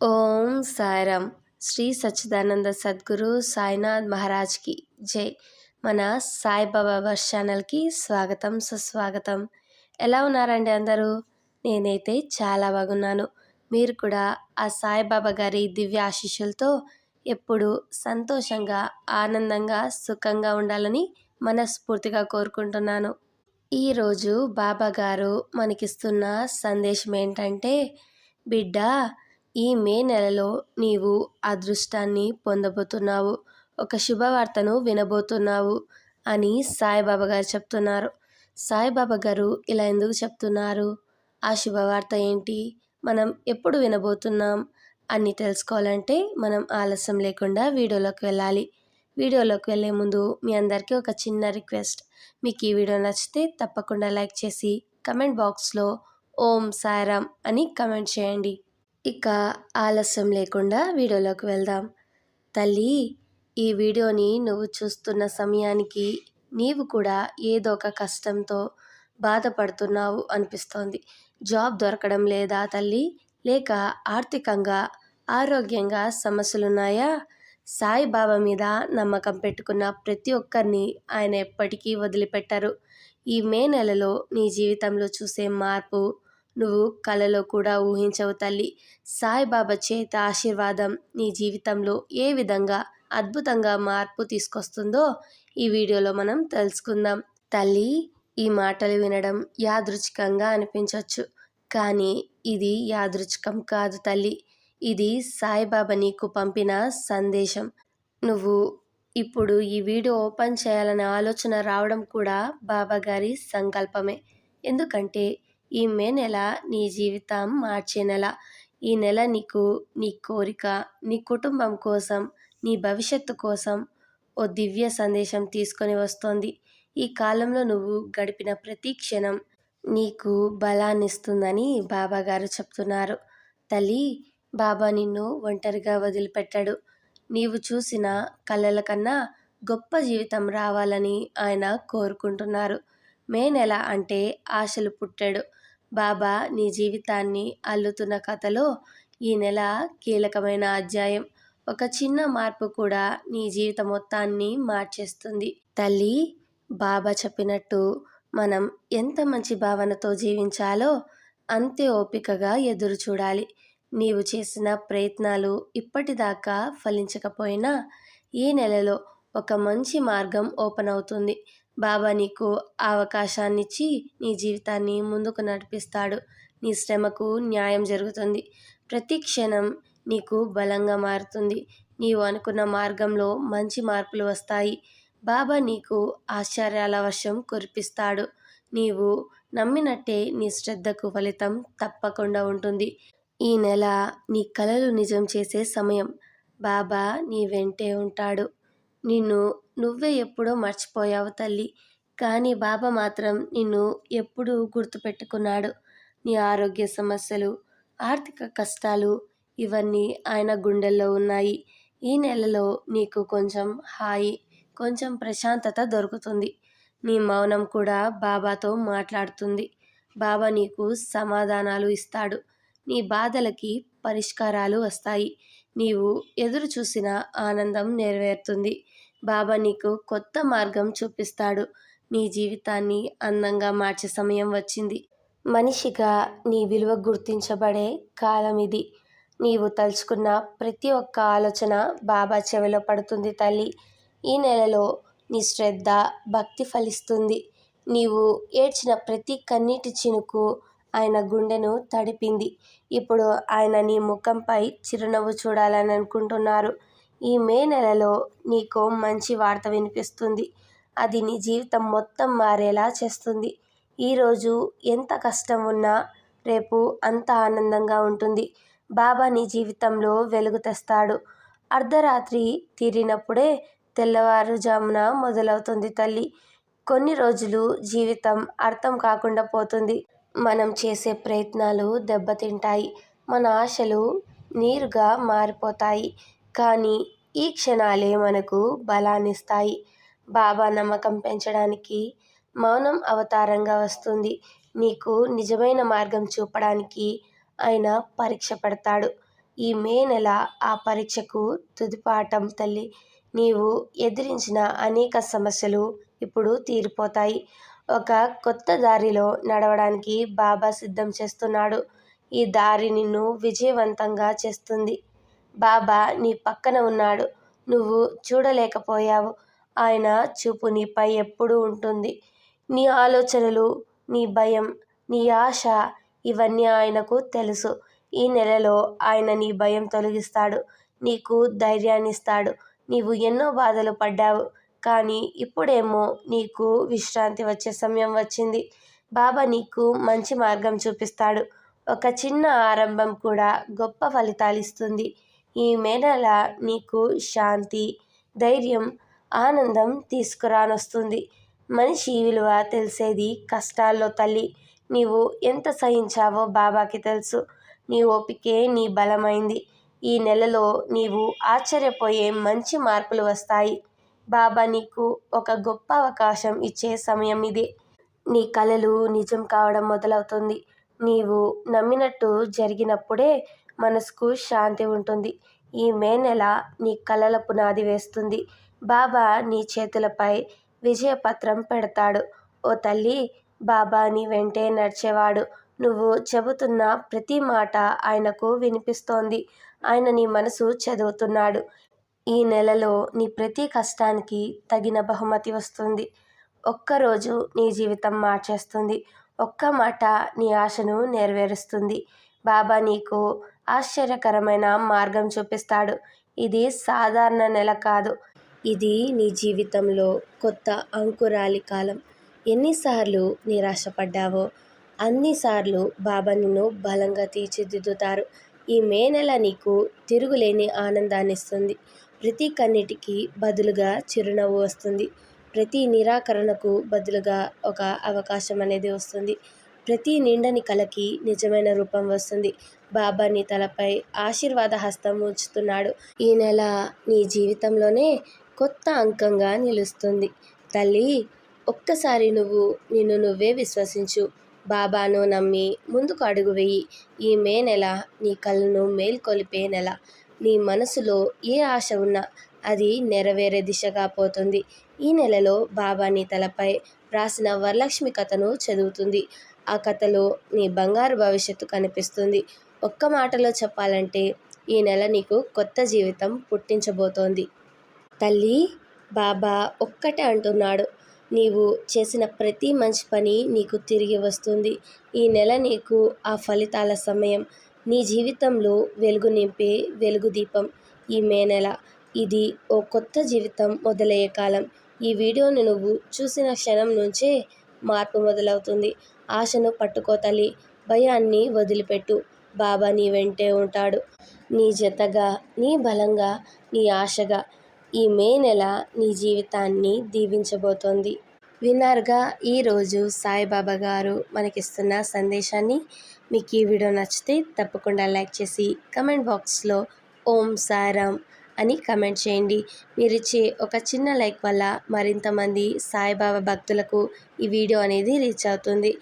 ఓం సాయిరామ్. శ్రీ సచ్చిదానంద సద్గురు సాయినాథ్ మహారాజ్కి జై. మన సాయిబాబా వర్ష ఛానల్కి స్వాగతం సుస్వాగతం. ఎలా ఉన్నారండి అందరూ? నేనైతే చాలా బాగున్నాను. మీరు కూడా ఆ సాయిబాబా గారి దివ్య ఆశీస్సులతో ఎప్పుడు సంతోషంగా ఆనందంగా సుఖంగా ఉండాలని మనస్ఫూర్తిగా కోరుకుంటున్నాను. ఈరోజు బాబా గారు మనకిస్తున్న సందేశం ఏంటంటే బిడ్డ ఈ మే నెలలో నీవు అదృష్టాన్ని పొందబోతున్నావు. ఒక శుభవార్తను వినబోతున్నావు అని సాయిబాబా గారు చెప్తున్నారు. సాయిబాబా గారు ఇలా ఎందుకు చెప్తున్నారు? ఆ శుభవార్త ఏంటి? మనం ఎప్పుడు వినబోతున్నాం? అన్నీ తెలుసుకోవాలంటే మనం ఆలస్యం లేకుండా వీడియోలోకి వెళ్ళాలి. వీడియోలోకి వెళ్ళే ముందు మీ అందరికీ ఒక చిన్న రిక్వెస్ట్. మీకు ఈ వీడియో నచ్చితే తప్పకుండా లైక్ చేసి కమెంట్ బాక్స్లో ఓం సాయిరామ్ అని కమెంట్ చేయండి. ఇక ఆలస్యం లేకుండా వీడియోలోకి వెళ్దాం. తల్లి ఈ వీడియోని నువ్వు చూస్తున్న సమయానికి నీవు కూడా ఏదో ఒక కష్టంతో బాధపడుతున్నావు అనిపిస్తోంది. జాబ్ దొరకడం లేదా తల్లి? లేక ఆర్థికంగా ఆరోగ్యంగా సమస్యలున్నాయా? సాయిబాబా మీద నమ్మకం పెట్టుకున్న ప్రతి ఒక్కరిని ఆయన ఎప్పటికీ వదిలిపెట్టరు. ఈ మే నెలలో నీ జీవితంలో చూసే మార్పు నువ్వు కలలో కూడా ఊహించవు తల్లి. సాయిబాబా చేత ఆశీర్వాదం నీ జీవితంలో ఏ విధంగా అద్భుతంగా మార్పు తీసుకొస్తుందో ఈ వీడియోలో మనం తెలుసుకుందాం. తల్లి ఈ మాటలు వినడం యాదృచ్ఛికంగా అనిపించవచ్చు కానీ ఇది యాదృచ్ఛికం కాదు తల్లి. ఇది సాయిబాబా నీకు పంపిన సందేశం. నువ్వు ఇప్పుడు ఈ వీడియో ఓపెన్ చేయాలనే ఆలోచన రావడం కూడా బాబా గారి సంకల్పమే. ఎందుకంటే ఈ మే నెల నీ జీవితం మార్చే నెల. ఈ నెల నీకు నీ కోరిక నీ కుటుంబం కోసం నీ భవిష్యత్తు కోసం ఓ దివ్య సందేశం తీసుకొని వస్తోంది. ఈ కాలంలో నువ్వు గడిపిన ప్రతి క్షణం నీకు బలాన్ని ఇస్తుందని చెప్తున్నారు. తల్లి బాబా నిన్ను ఒంటరిగా వదిలిపెట్టాడు. నీవు చూసిన కళల కన్నా గొప్ప జీవితం రావాలని ఆయన కోరుకుంటున్నారు. మే నెల అంటే ఆశలు పుట్టాడు. బాబా నీ జీవితాన్ని అల్లుతున్న కథలో ఈ నెల కీలకమైన అధ్యాయం. ఒక చిన్న మార్పు కూడా నీ జీవిత మొత్తాన్ని మార్చేస్తుంది. తల్లి బాబా చెప్పినట్టు మనం ఎంత మంచి భావనతో జీవించాలో అంతే ఓపికగా ఎదురు చూడాలి. నీవు చేసిన ప్రయత్నాలు ఇప్పటిదాకా ఫలించకపోయినా ఈ నెలలో ఒక మంచి మార్గం ఓపెన్ అవుతుంది. బాబా నీకు అవకాశాన్నిచ్చి నీ జీవితాన్ని ముందుకు నడిపిస్తాడు. నీ శ్రమకు న్యాయం జరుగుతుంది. ప్రతి క్షణం నీకు బలంగా మారుతుంది. నీవు అనుకున్న మార్గంలో మంచి మార్పులు వస్తాయి. బాబా నీకు ఆశ్చర్యాల వర్షం కురిపిస్తాడు. నీవు నమ్మినట్టే నీ శ్రద్ధకు ఫలితం తప్పకుండా ఉంటుంది. ఈ నెల నీ కలలు నిజం చేసే సమయం. బాబా నీ వెంటే ఉంటాడు. నిన్ను నువ్వే ఎప్పుడో మర్చిపోయావు తల్లి. కానీ బాబా మాత్రం నిన్ను ఎప్పుడూ గుర్తుపెట్టుకున్నాడు. నీ ఆరోగ్య సమస్యలు ఆర్థిక కష్టాలు ఇవన్నీ ఆయన గుండెల్లో ఉన్నాయి. ఈ నెలలో నీకు కొంచెం హాయి కొంచెం ప్రశాంతత దొరుకుతుంది. నీ మౌనం కూడా బాబాతో మాట్లాడుతుంది. బాబా నీకు సమాధానాలు ఇస్తాడు. నీ బాధలకి పరిష్కారాలు వస్తాయి. నీవు ఎదురు చూసిన ఆనందం నెరవేరుతుంది. బాబా నీకు కొత్త మార్గం చూపిస్తాడు. నీ జీవితాన్ని అందంగా మార్చే సమయం వచ్చింది. మనిషిగా నీ విలువ గుర్తించబడే కాలం ఇది. నీవు తలుచుకున్న ప్రతి ఒక్క ఆలోచన బాబా చెవిలో పడుతుంది తల్లి. ఈ నెలలో నీ శ్రద్ధ భక్తి ఫలిస్తుంది. నీవు ఏడ్చిన ప్రతి కన్నీటి చినుకు ఆయన గుండెను తడిపింది. ఇప్పుడు ఆయన నీ ముఖంపై చిరునవ్వు చూడాలని అనుకుంటున్నారు. ఈ మే నెలలో నీకు మంచి వార్త వినిపిస్తుంది. అది నీ జీవితం మొత్తం మారేలా చేస్తుంది. ఈరోజు ఎంత కష్టం ఉన్నా రేపు అంత ఆనందంగా ఉంటుంది. బాబా నీ జీవితంలో వెలుగు తెస్తాడు. అర్ధరాత్రి తీరినప్పుడే తెల్లవారుజామున మొదలవుతుంది తల్లి. కొన్ని రోజులు జీవితం అర్థం కాకుండా పోతుంది. మనం చేసే ప్రయత్నాలు దెబ్బతింటాయి. మన ఆశలు నీరుగా మారిపోతాయి. కానీ ఈ క్షణాలే మనకు బలాన్నిస్తాయి. బాబా నమ్మకం పెంచడానికి మౌనం అవతారంగా వస్తుంది. నీకు నిజమైన మార్గం చూపడానికి ఆయన పరీక్ష పెడతాడు. ఈ మే నెల ఆ పరీక్షకు తుదిపాఠం తల్లి. నీవు ఎదిరించిన అనేక సమస్యలు ఇప్పుడు తీరిపోతాయి. ఒక కొత్త దారిలో నడవడానికి బాబా సిద్ధం చేస్తున్నాడు. ఈ దారి నిన్ను విజయవంతంగా చేస్తుంది. బాబా నీ పక్కన ఉన్నాడు. నువ్వు చూడలేకపోయావు. ఆయన చూపు నీపై ఎప్పుడూ ఉంటుంది. నీ ఆలోచనలు నీ భయం నీ ఆశ ఇవన్నీ ఆయనకు తెలుసు. ఈ నెలలో ఆయన నీ భయం తొలగిస్తాడు. నీకు ధైర్యాన్నిస్తాడు. నీవు ఎన్నో బాధలు పడ్డావు. కానీ ఇప్పుడేమో నీకు విశ్రాంతి వచ్చే సమయం వచ్చింది. బాబా నీకు మంచి మార్గం చూపిస్తాడు. ఒక చిన్న ఆరంభం కూడా గొప్ప ఫలితాలు ఇస్తుంది ఈ మేడల నీకు శాంతి ధైర్యం ఆనందం తీసుకురానొస్తుంది. మనిషి విలువ తెలిసేది కష్టాల్లో తల్లి. నీవు ఎంత సహించావో బాబాకి తెలుసు. నీ ఓపికే నీ బలమైంది. ఈ నెలలో నీవు ఆశ్చర్యపోయే మంచి మార్పులు వస్తాయి. బాబా నీకు ఒక గొప్ప అవకాశం ఇచ్చే సమయం ఇది. నీ కలలు నిజం కావడం మొదలవుతుంది. నీవు నమ్మినట్టు జరిగినప్పుడే మనసుకు శాంతి ఉంటుంది. ఈ మే నెల నీ కలల పునాది వేస్తుంది. బాబా నీ చేతులపై విజయపత్రం పెడతాడు. ఓ తల్లి బాబా నీ వెంటే నడిచేవాడు. నువ్వు చెబుతున్న ప్రతి మాట ఆయనకు వినిపిస్తోంది. ఆయన నీ మనసు చదువుతున్నాడు. ఈ నెలలో నీ ప్రతి కష్టానికి తగిన బహుమతి వస్తుంది. ఒక్కరోజు నీ జీవితం మార్చేస్తుంది. ఒక్క మాట నీ ఆశను నెరవేరుస్తుంది. బాబా నీకు ఆశ్చర్యకరమైన మార్గం చూపిస్తాడు. ఇది సాధారణ నెల కాదు. ఇది నీ జీవితంలో కొత్త అంకురాలి కాలం. ఎన్నిసార్లు నిరాశపడ్డావో అన్నిసార్లు బాబా నిన్ను బలంగా తీర్చిదిద్దుతారు. ఈ మే నెల నీకు తిరుగులేని ఆనందాన్ని ఇస్తుంది ప్రతి కన్నిటికి బదులుగా చిరునవ్వు వస్తుంది. ప్రతి నిరాకరణకు బదులుగా ఒక అవకాశం అనేది వస్తుంది. ప్రతి నిండని కలకి నిజమైన రూపం వస్తుంది. బాబా నీ తలపై ఆశీర్వాద హస్తం ఉంచుతున్నాడు. ఈ నెల నీ జీవితంలోనే కొత్త అంకంగా నిలుస్తుంది. తల్లి ఒక్కసారి నువ్వు నిన్ను నువ్వే విశ్వసించు. బాబాను నమ్మి ముందుకు అడుగు వెయ్యి ఈ మే నెల నీ కళ్ళను మేల్కొలిపే నెల. నీ మనసులో ఏ ఆశ ఉన్నా అది నెరవేరే దిశగా పోతుంది. ఈ నెలలో బాబాని తలపై రాసిన వరలక్ష్మి కథను చదువుతుంది. ఆ కథలో నీ బంగారు భవిష్యత్తు కనిపిస్తుంది. ఒక్క మాటలో చెప్పాలంటే ఈ నెల నీకు కొత్త జీవితం పుట్టించబోతోంది. తల్లి బాబా ఒక్కటే అంటున్నాడు. నీవు చేసిన ప్రతి మంచి పని నీకు తిరిగి వస్తుంది. ఈ నెల నీకు ఆ ఫలితాల సమయం. నీ జీవితంలో వెలుగు నింపే వెలుగు దీపం ఈ మే నెల. ఇది ఓ కొత్త జీవితం మొదలయ్యే కాలం. ఈ వీడియోని నువ్వు చూసిన క్షణం నుంచే మార్పు మొదలవుతుంది. ఆశను పట్టుకో తల్లి భయాన్ని వదిలిపెట్టు. బాబా నీ వెంటే ఉంటాడు. నీ జతగా నీ బలంగా నీ ఆశగా ఈ మే నెల నీ జీవితాన్ని దీవించబోతోంది. విన్నారుగా ఈరోజు సాయిబాబా గారు మనకిస్తున్న సందేశాన్ని. మీకు ఈ వీడియో నచ్చితే తప్పకుండా లైక్ చేసి కమెంట్ బాక్స్లో ఓం సారాం అని కమెంట్ చేయండి. మీరు ఇచ్చే ఒక చిన్న లైక్ వల్ల మరింతమంది సాయిబాబా భక్తులకు ఈ వీడియో అనేది రీచ్ అవుతుంది.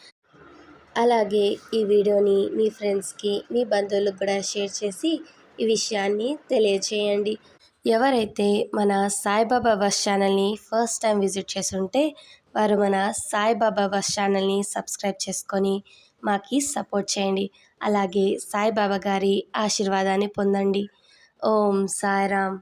అలాగే ఈ వీడియోని మీ ఫ్రెండ్స్కి మీ బంధువులకు కూడా షేర్ చేసి ఈ విషయాన్ని తెలియచేయండి. ఎవరైతే మన సాయిబాబా బస్ ఛానల్ని ఫస్ట్ టైం విజిట్ చేస్తుంటే వారు మన సాయిబాబా బస్ ఛానల్ని సబ్స్క్రైబ్ చేసుకొని మాకి సపోర్ట్ చేయండి. అలాగే సాయిబాబా గారి ఆశీర్వాదాన్ని పొందండి. ఓం సాయిరామ్